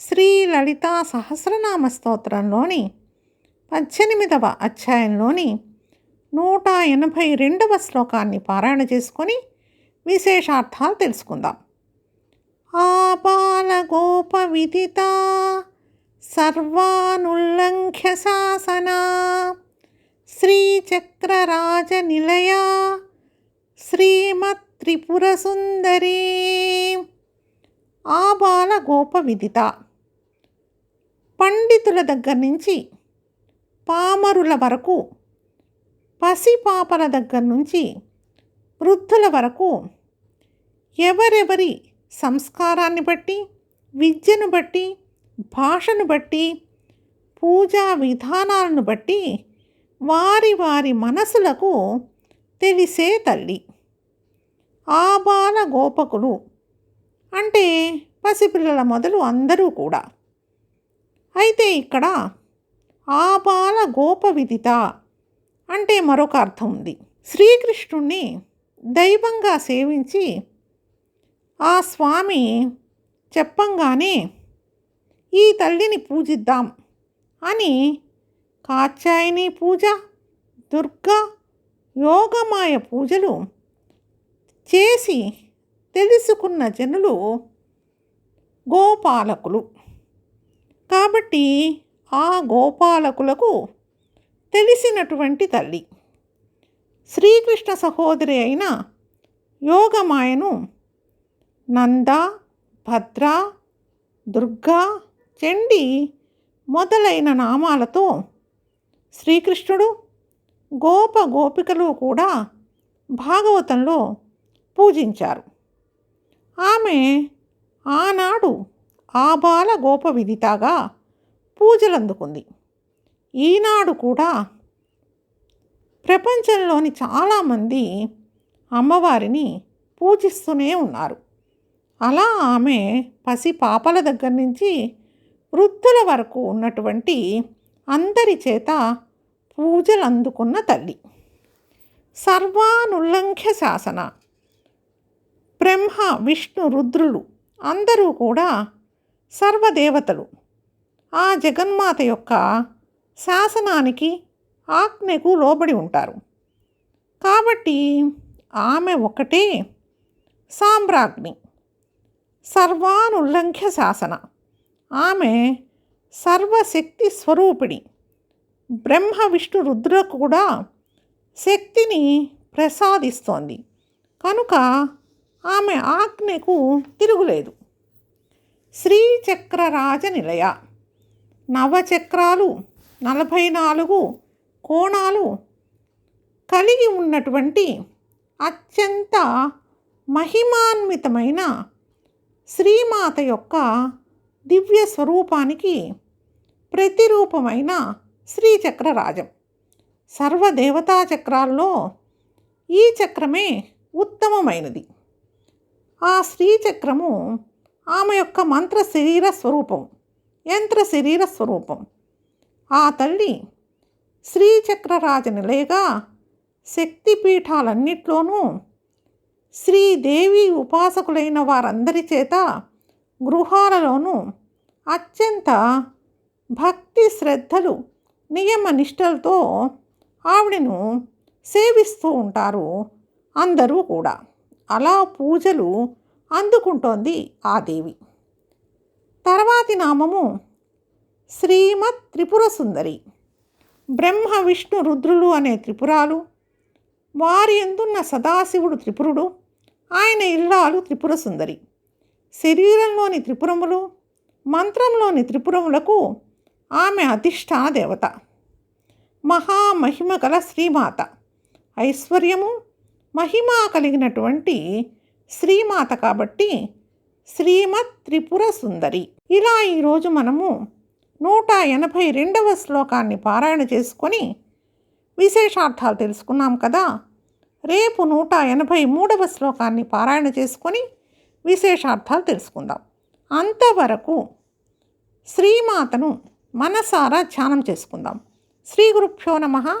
శ్రీ లలితా సహస్రనామ స్తోత్రంలోని పద్దెనిమిదవ అధ్యాయంలోని నూట ఎనభై రెండవ శ్లోకాన్ని పారాయణ చేసుకొని విశేషార్థాలు తెలుసుకుందాం. ఆపాల గోప విదిత సర్వానుల్లంఘ్య శాసనా శ్రీచక్రరాజనిలయా శ్రీమత్రిపురసుందరీ ఆబాల గోప విదిత. పండితుల దగ్గర నుంచి పామరుల వరకు పసిపాపల దగ్గర నుంచి వృద్ధుల వరకు ఎవరెవరి సంస్కారాన్ని బట్టి విద్యను బట్టి భాషను బట్టి పూజా విధానాలను బట్టి వారి వారి మనసులకు తెలిసే తల్లి. ఆబాల గోపకులు అంటే పసిపిల్లల మొదలు అందరూ కూడా. అయితే ఇక్కడ ఆపాల గోప విదిత అంటే మరొక అర్థం ఉంది. శ్రీకృష్ణుణ్ణి దైవంగా సేవించి ఆ స్వామి చెప్పంగానే ఈ తల్లిని పూజిద్దాం అని కాచాయని పూజ దుర్గా యోగమాయ పూజలు చేసి తెలుసుకున్న జనులు గోపాలకులు. కాబట్టి ఆ గోపాలకులకు తెలిసినటువంటి తల్లి. శ్రీకృష్ణ సహోదరి అయిన యోగమాయను నంద భద్ర దుర్గా చండి మొదలైన నామాలతో శ్రీకృష్ణుడు గోప గోపికలు కూడా భాగవతంలో పూజించారు. ఆమె ఆనాడు ఆబాల గోప విదితగా పూజలందుకుంది. ఈనాడు కూడా ప్రపంచంలోని చాలామంది అమ్మవారిని పూజిస్తూనే ఉన్నారు. అలా ఆమె పసి పాపల దగ్గర నుంచి వృద్ధుల వరకు ఉన్నటువంటి అందరి చేత పూజలు అందుకున్న తల్లి. సర్వానుల్లంఘ్య శాసన బ్రహ్మ విష్ణు రుద్రులు అందరూ కూడా సర్వదేవతలు. ఆ జగన్మాత యొక్క శాసనానికి ఆజ్ఞకు లోబడి ఉంటారు. కాబట్టి ఆమె ఒకటే సామ్రాజ్ఞి. సర్వానుల్లంఘ్య శాసన. ఆమె సర్వశక్తి స్వరూపిణి. బ్రహ్మ విష్ణు రుద్ర కూడా శక్తిని ప్రసాదిస్తోంది. కనుక ఆమె ఆజ్ఞకు తిరుగులేదు. శ్రీచక్రరాజ నిలయ నవచక్రాలు నలభై నాలుగు కోణాలు కలిగి ఉన్నటువంటి అత్యంత మహిమాన్వితమైన శ్రీమాత యొక్క దివ్య స్వరూపానికి ప్రతిరూపమైన శ్రీచక్రరాజం. సర్వదేవతా చక్రాల్లో ఈ చక్రమే ఉత్తమమైనది. ఆ శ్రీచక్రము ఆమె యొక్క మంత్ర శరీర స్వరూపం యంత్ర శరీర స్వరూపం. ఆ తల్లి శ్రీచక్రరాజ నిలయగా శక్తిపీఠాలన్నిట్లోనూ శ్రీదేవి ఉపాసకులైన వారందరి చేత గృహాలలోనూ అత్యంత భక్తి శ్రద్ధలు నియమ నిష్టలతో ఆవిడను సేవిస్తూ ఉంటారు అందరూ కూడా. అలా పూజలు అందుకుంటోంది ఆ దేవి. తర్వాతి నామము శ్రీమత్ త్రిపుర సుందరి. బ్రహ్మ విష్ణు రుద్రులు అనే త్రిపురాలు. వారి ఎందున్న సదాశివుడు త్రిపురుడు. ఆయన ఇల్లాలు త్రిపుర సుందరి. శరీరంలోని త్రిపురములు మంత్రంలోని త్రిపురములకు ఆమె అధిష్టాన దేవత. మహామహిమ గల శ్రీమాత. ఐశ్వర్యము మహిమ కలిగినటువంటి శ్రీమాత కాబట్టి శ్రీమత్ త్రిపుర సుందరి. ఇలా ఈరోజు మనము నూట ఎనభై రెండవ శ్లోకాన్ని పారాయణ చేసుకొని విశేషార్థాలు తెలుసుకున్నాం కదా. రేపు నూట ఎనభై మూడవ శ్లోకాన్ని పారాయణ చేసుకొని విశేషార్థాలు తెలుసుకుందాం. అంతవరకు శ్రీమాతను మనసారా ధ్యానం చేసుకుందాం. శ్రీ గురుభ్యో నమ.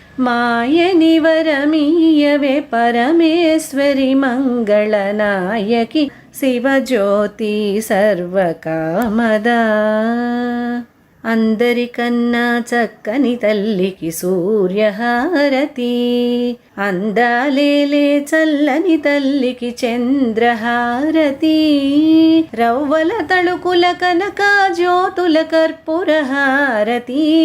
మాయని వరమీయవే పరమేశ్వరి మంగళనాయకి శివజ్యోతి సర్వకామద. అందరికన్నా చక్కని తల్లికి సూర్యహారతి. అందాలేలే చల్లని తల్లికి చంద్రహారతి. రవ్వల తళుకుల కనక జ్యోతుల కర్పూరహారతి.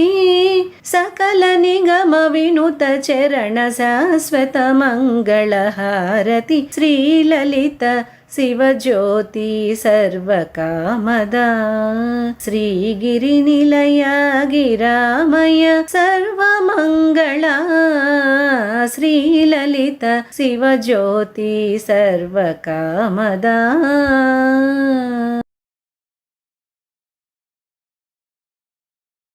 సకల నిగమ వినుత చరణ శాశ్వత మంగళహారతి. శ్రీలలిత శివజ్యోతి సర్వకామదా. శ్రీగిరినిలయ గిరామయ సర్వమంగళ శ్రీలలిత శివజ్యోతి సర్వకామదా.